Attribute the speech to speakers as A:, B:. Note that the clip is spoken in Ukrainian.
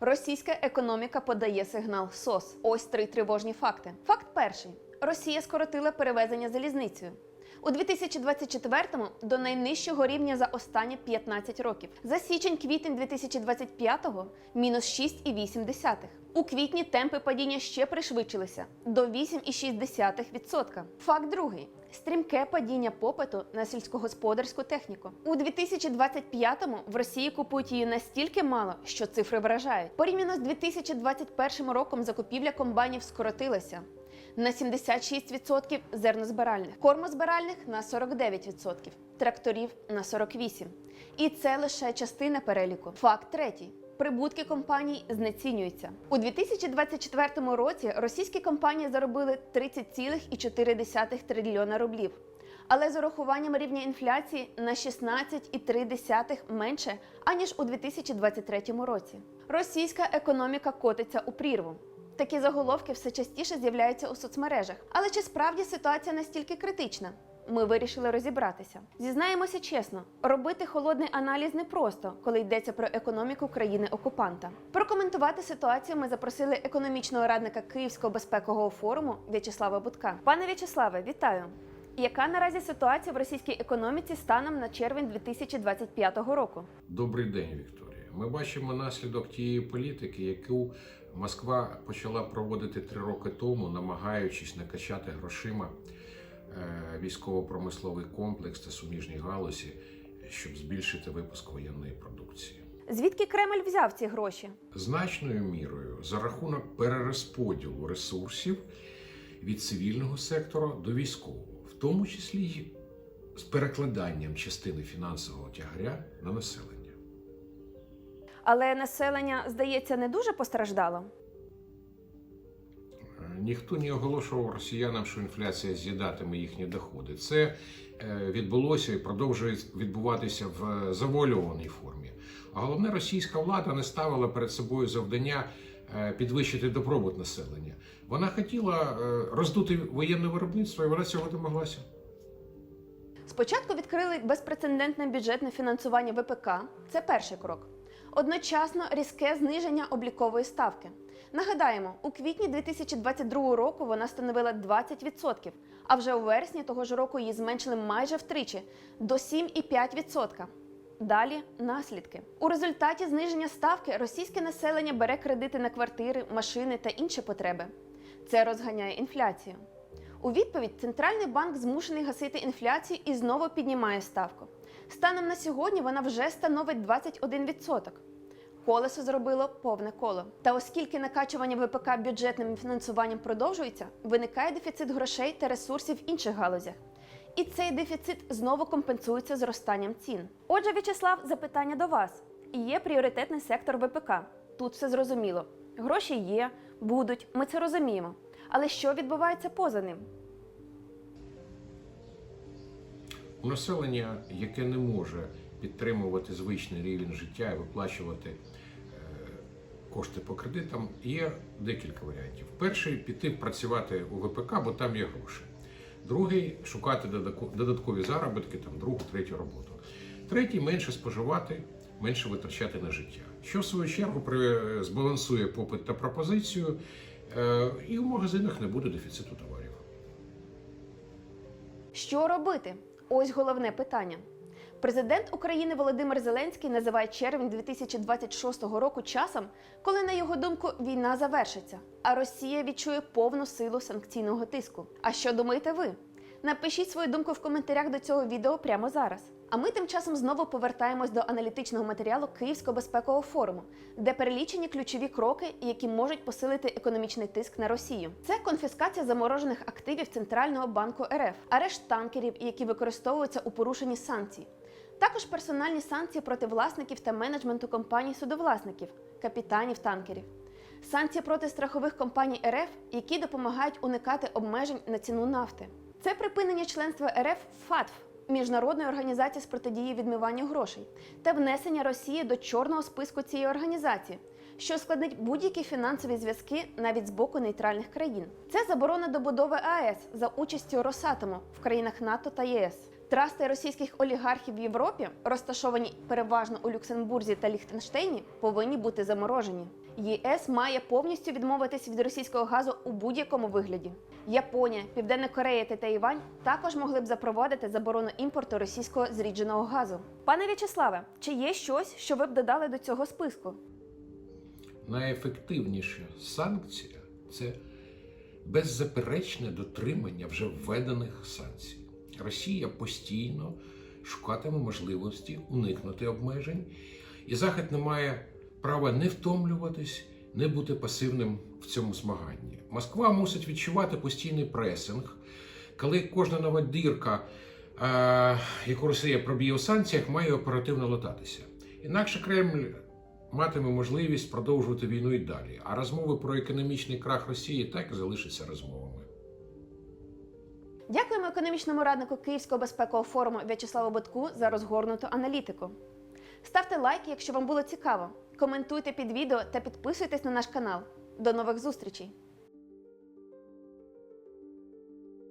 A: Російська економіка подає сигнал СОС. Ось три тривожні факти. Факт перший: Росія скоротила перевезення залізницею. У 2024-му до найнижчого рівня за останні 15 років. За січень-квітень 2025-го – мінус 6,8. У квітні темпи падіння ще пришвидшилися до 8,6%. Факт другий. Стрімке падіння попиту на сільськогосподарську техніку. У 2025-му в Росії купують її настільки мало, що цифри вражають. Порівняно з 2021 роком закупівля комбайнів скоротилася на 76% зернозбиральних, кормозбиральних на 49%, тракторів на 48%. І це лише частина переліку. Факт третій. Прибутки компаній знецінюються у 2024 році. Російські компанії заробили 30,4 трильйона рублів, але з урахуванням рівня інфляції на 16,3 менше аніж у 2023 році. Російська економіка котиться у прірву. Такі заголовки все частіше з'являються у соцмережах. Але чи справді ситуація настільки критична? Ми вирішили розібратися. Зізнаємося чесно, робити холодний аналіз непросто, коли йдеться про економіку країни-окупанта. Прокоментувати ситуацію ми запросили економічного радника Київського безпекового форуму В'ячеслава Будка. Пане В'ячеславе, вітаю! Яка наразі ситуація в російській економіці станом на червень 2025 року?
B: Добрий день, Вікторія. Ми бачимо наслідок тієї політики, яку Москва почала проводити три роки тому, намагаючись накачати грошима е, військово-промисловий комплекс та суміжні галузі, щоб збільшити випуск воєнної продукції.
A: Звідки Кремль взяв ці гроші?
B: Значною мірою за рахунок перерозподілу ресурсів від цивільного сектора до військового, в тому числі й з перекладанням частини фінансового тягаря на населення.
A: Але населення, здається, не дуже постраждало.
B: Е, Ніхто не оголошував росіянам, що інфляція з'їдатиме їхні доходи. Це е, відбулося і продовжує відбуватися в завуальованій формі. А головне, російська влада не ставила перед собою завдання е, підвищити добробут населення. Вона хотіла е, роздути воєнне виробництво, і вона цього домоглася.
A: Спочатку відкрили безпрецедентне бюджетне фінансування ВПК. Це перший крок. Одночасно різке зниження облікової ставки. Нагадаємо, у квітні 2022 року вона становила 20%, а вже у вересні того ж року її зменшили майже втричі до 7,5%. Далі наслідки. У результаті зниження ставки російське населення бере кредити на квартири, машини та інші потреби. Це розганяє інфляцію. У відповідь Центральний банк змушений гасити інфляцію і знову піднімає ставку. Станом на сьогодні вона вже становить 21%. Колесо зробило повне коло. Та оскільки накачування ВПК бюджетним фінансуванням продовжується, виникає дефіцит грошей та ресурсів в інших галузях. І цей дефіцит знову компенсується зростанням цін. Отже, В'ячеслав, запитання до вас: є пріоритетний сектор ВПК. Тут все зрозуміло. Гроші є, будуть, ми це розуміємо. Але що відбувається поза ним?
B: Населення, яке не може підтримувати звичний рівень життя і виплачувати е, кошти по кредитам, є декілька варіантів. Перший піти працювати у ВПК, бо там є гроші. Другий шукати додаткові заробітки, там другу, третю роботу. Третій менше споживати, менше витрачати на життя. Що в свою чергу збалансує попит та пропозицію, е, і у магазинах не буде дефіциту товарів.
A: Що робити? Ось головне питання. Президент України Володимир Зеленський називає червень 2026 року часом, коли, на його думку, війна завершиться, а Росія відчує повну силу санкційного тиску. А що думаєте ви? Напишіть свою думку в коментарях до цього відео прямо зараз. А ми тим часом знову повертаємось до аналітичного матеріалу Київського безпекового форуму, де перелічені ключові кроки, які можуть посилити економічний тиск на Росію. Це конфіскація заморожених активів Центрального банку РФ, арешт танкерів, які використовуються у порушенні санкцій. Також персональні санкції проти власників та менеджменту компаній судовласників, капітанів танкерів. Санкції проти страхових компаній РФ, які допомагають уникати обмежень на ціну нафти. Це припинення членства РФ ФАТФ Міжнародної організації з протидії відмиванню грошей та внесення Росії до чорного списку цієї організації, що складить будь-які фінансові зв'язки навіть з боку нейтральних країн. Це заборона добудови АЕС за участю Росатому в країнах НАТО та ЄС. Трасти російських олігархів в Європі, розташовані переважно у Люксембурзі та Ліхтенштейні, повинні бути заморожені. ЄС має повністю відмовитись від російського газу у будь-якому вигляді. Японія, Південна Корея та Тайвань також могли б запровадити заборону імпорту російського зрідженого газу. Пане В'ячеславе, чи є щось, що ви б додали до цього списку?
B: Найефективніша санкція це беззаперечне дотримання вже введених санкцій. Росія постійно шукатиме можливості уникнути обмежень, і Захід не має права не втомлюватись, не бути пасивним в цьому змаганні. Москва мусить відчувати постійний пресинг, коли кожна нова дірка, е, яку Росія проб'є у санкціях, має оперативно лататися. Інакше Кремль матиме можливість продовжувати війну і далі. А розмови про економічний крах Росії так і залишаться розмовами.
A: Дякуємо економічному раднику Київського безпекового форуму В'ячеславу Ботку за розгорнуту аналітику. Ставте лайк, якщо вам було цікаво. Коментуйте під відео та підписуйтесь на наш канал. До нових зустрічей!